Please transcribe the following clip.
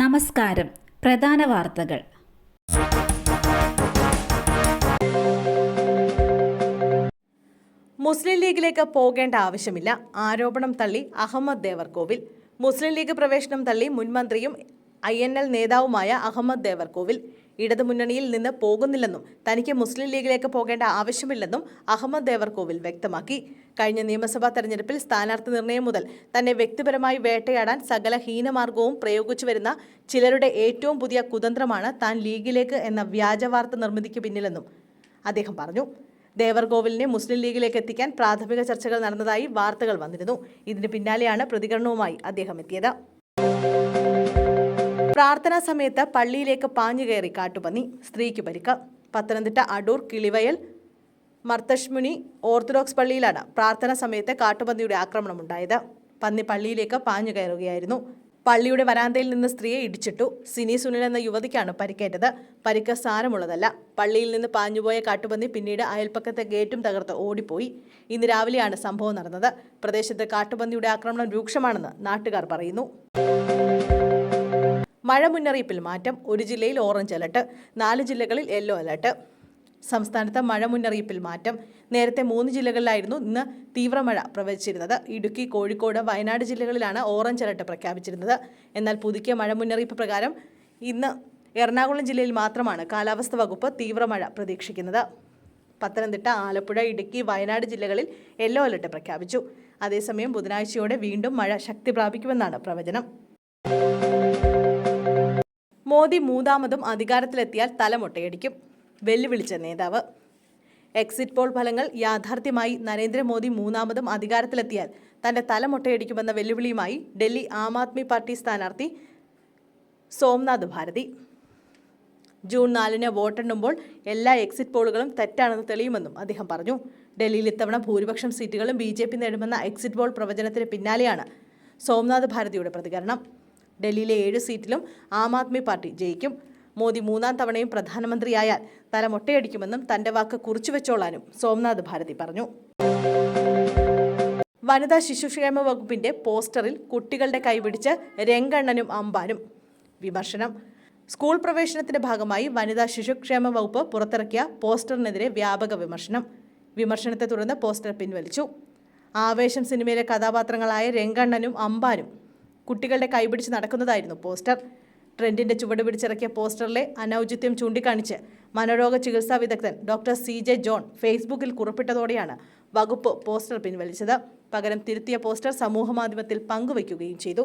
നമസ്കാരം. പ്രധാന വാർത്തകൾ. മുസ്ലിം ലീഗിലേക്ക് പോകേണ്ട ആവശ്യമില്ല. ആരോപണം തള്ളി അഹമ്മദ് ദേവർകോവിൽ. മുസ്ലിം ലീഗ് പ്രവേശനം തള്ളി മുൻ മന്ത്രിയും ഐ എൻ എൽ നേതാവുമായ അഹമ്മദ് ദേവർകോവിൽ ഇടതുമുന്നണിയിൽ നിന്ന് പോകുന്നില്ലെന്നും തനിക്ക് മുസ്ലിം ലീഗിലേക്ക് പോകേണ്ട ആവശ്യമില്ലെന്നും അഹമ്മദ് ദേവർകോവിൽ വ്യക്തമാക്കി. കഴിഞ്ഞ നിയമസഭാ തെരഞ്ഞെടുപ്പിൽ സ്ഥാനാർത്ഥി നിർണയം മുതൽ തന്നെ വ്യക്തിപരമായി വേട്ടയാടാൻ സകല ഹീനമാർഗവും പ്രയോഗിച്ചു വരുന്ന ചിലരുടെ ഏറ്റവും പുതിയ കുതന്ത്രമാണ് താൻ ലീഗിലേക്ക് എന്ന വ്യാജവാർത്ത നിർമ്മിതിക്ക് പിന്നിലെന്നും അദ്ദേഹം പറഞ്ഞു. ദേവർകോവിലിനെ മുസ്ലിം ലീഗിലേക്ക് എത്തിക്കാൻ പ്രാഥമിക ചർച്ചകൾ നടന്നതായി വാർത്തകൾ വന്നിരുന്നു. ഇതിന് പിന്നാലെയാണ് പ്രതികരണവുമായി അദ്ദേഹം എത്തിയത്. പ്രാർത്ഥനാ സമയത്ത് പള്ളിയിലേക്ക് പാഞ്ഞു കയറി കാട്ടുപന്നി സ്ത്രീക്ക് പരിക്ക്. പത്തനംതിട്ട അടൂർ കിളിവയൽ മർത്തഷ്മുനി ഓർത്തഡോക്സ് പള്ളിയിലാണ് പ്രാർത്ഥനാ സമയത്ത് കാട്ടുപന്നിയുടെ ആക്രമണം ആക്രമണമുണ്ടായത് പന്നി പള്ളിയിലേക്ക് പാഞ്ഞു കയറുകയായിരുന്നു. പള്ളിയുടെ വരാന്തയിൽ നിന്ന് സ്ത്രീയെ ഇടിച്ചിട്ടു. സിനി സുനിൽ എന്ന യുവതിക്കാണ് പരിക്കേറ്റത്. പരിക്ക് സാരമുള്ളതല്ല. പള്ളിയിൽ നിന്ന് പാഞ്ഞുപോയ കാട്ടുപന്നി പിന്നീട് അയൽപ്പക്കത്തെ ഗേറ്റും തകർത്ത് ഓടിപ്പോയി. ഇന്ന് രാവിലെയാണ് സംഭവം നടന്നത്. പ്രദേശത്ത് കാട്ടുപന്നിയുടെ ആക്രമണം രൂക്ഷമാണെന്ന് നാട്ടുകാർ പറയുന്നു. മഴ മുന്നറിയിപ്പിൽ മാറ്റം. ഒരു ജില്ലയിൽ ഓറഞ്ച് അലർട്ട് നാല് ജില്ലകളിൽ യെല്ലോ അലർട്ട്. സംസ്ഥാനത്ത് മഴ മുന്നറിയിപ്പിൽ മാറ്റം. നേരത്തെ മൂന്ന് ജില്ലകളിലായിരുന്നു ഇന്ന് തീവ്രമഴ പ്രവചിച്ചിരുന്നത്. ഇടുക്കി കോഴിക്കോട് വയനാട് ജില്ലകളിലാണ് ഓറഞ്ച് അലർട്ട് പ്രഖ്യാപിച്ചിരുന്നത്. എന്നാൽ പുതുക്കിയ മഴ മുന്നറിയിപ്പ് പ്രകാരം ഇന്ന് എറണാകുളം ജില്ലയിൽ മാത്രമാണ് കാലാവസ്ഥ വകുപ്പ് തീവ്രമഴ പ്രതീക്ഷിക്കുന്നത്. പത്തനംതിട്ട ആലപ്പുഴ ഇടുക്കി വയനാട് ജില്ലകളിൽ യെല്ലോ അലർട്ട് പ്രഖ്യാപിച്ചു. അതേസമയം ബുധനാഴ്ചയോടെ വീണ്ടും മഴ ശക്തി പ്രാപിക്കുമെന്നാണ് പ്രവചനം. മോദി മൂന്നാമതും അധികാരത്തിലെത്തിയാൽ തലമൊട്ടയടിക്കും. വെല്ലുവിളിച്ച നേതാവ്. എക്സിറ്റ് പോൾ ഫലങ്ങൾ യാഥാർത്ഥ്യമായി നരേന്ദ്രമോദി മൂന്നാമതും അധികാരത്തിലെത്തിയാൽ തന്റെ തലമൊട്ടയടിക്കുമെന്ന വെല്ലുവിളിയുമായി ഡൽഹി ആം ആദ്മി പാർട്ടി സ്ഥാനാർത്ഥി സോംനാഥ് ഭാരതി. ജൂൺ നാലിന് വോട്ടെണ്ണുമ്പോൾ എല്ലാ എക്സിറ്റ് പോളുകളും തെറ്റാണെന്ന് തെളിയുമെന്നും അദ്ദേഹം പറഞ്ഞു. ഡൽഹിയിൽ ഇത്തവണ ഭൂരിപക്ഷം സീറ്റുകളും ബി ജെ പി നേടുമെന്ന എക്സിറ്റ് പോൾ പ്രവചനത്തിന് പിന്നാലെയാണ് സോംനാഥ് ഭാരതിയുടെ പ്രതികരണം. ഡൽഹിയിലെ ഏഴ് സീറ്റിലും ആം ആദ്മി പാർട്ടി ജയിക്കും. മോദി മൂന്നാം തവണയും പ്രധാനമന്ത്രിയായാൽ തല മൊട്ടയടിക്കുമെന്നും തന്റെ വാക്ക് കുറിച്ചുവെച്ചോളാനും സോംനാഥ് ഭാരതി പറഞ്ഞു. വനിതാ ശിശുക്ഷേമ വകുപ്പിന്റെ പോസ്റ്ററിൽ കുട്ടികളുടെ കൈപിടിച്ച് രംഗണ്ണനും അമ്പാനും വിമർശനം. സ്കൂൾ പ്രവേശനത്തിന്റെ ഭാഗമായി വനിതാ ശിശുക്ഷേമ വകുപ്പ് പുറത്തിറക്കിയ പോസ്റ്ററിനെതിരെ വ്യാപക വിമർശനം. വിമർശനത്തെ തുടർന്ന് പോസ്റ്റർ പിൻവലിച്ചു. ആവേശം സിനിമയിലെ കഥാപാത്രങ്ങളായ രംഗണ്ണനും അമ്പാനും കുട്ടികളുടെ കൈപിടിച്ച് നടക്കുന്നതായിരുന്നു പോസ്റ്റർ. ട്രെൻഡിന്റെ ചുവട് പിടിച്ചിറക്കിയ പോസ്റ്ററിലെ അനൌചിത്യം ചൂണ്ടിക്കാണിച്ച് മനോരോഗ ചികിത്സാ വിദഗ്ധൻ ഡോക്ടർ സി ജെ ജോൺ ഫേസ്ബുക്കിൽ കുറിപ്പിട്ടതോടെയാണ് വകുപ്പ് പോസ്റ്റർ പിൻവലിച്ചത്. പകരം തിരുത്തിയ പോസ്റ്റർ സമൂഹമാധ്യമത്തിൽ പങ്കുവയ്ക്കുകയും ചെയ്തു.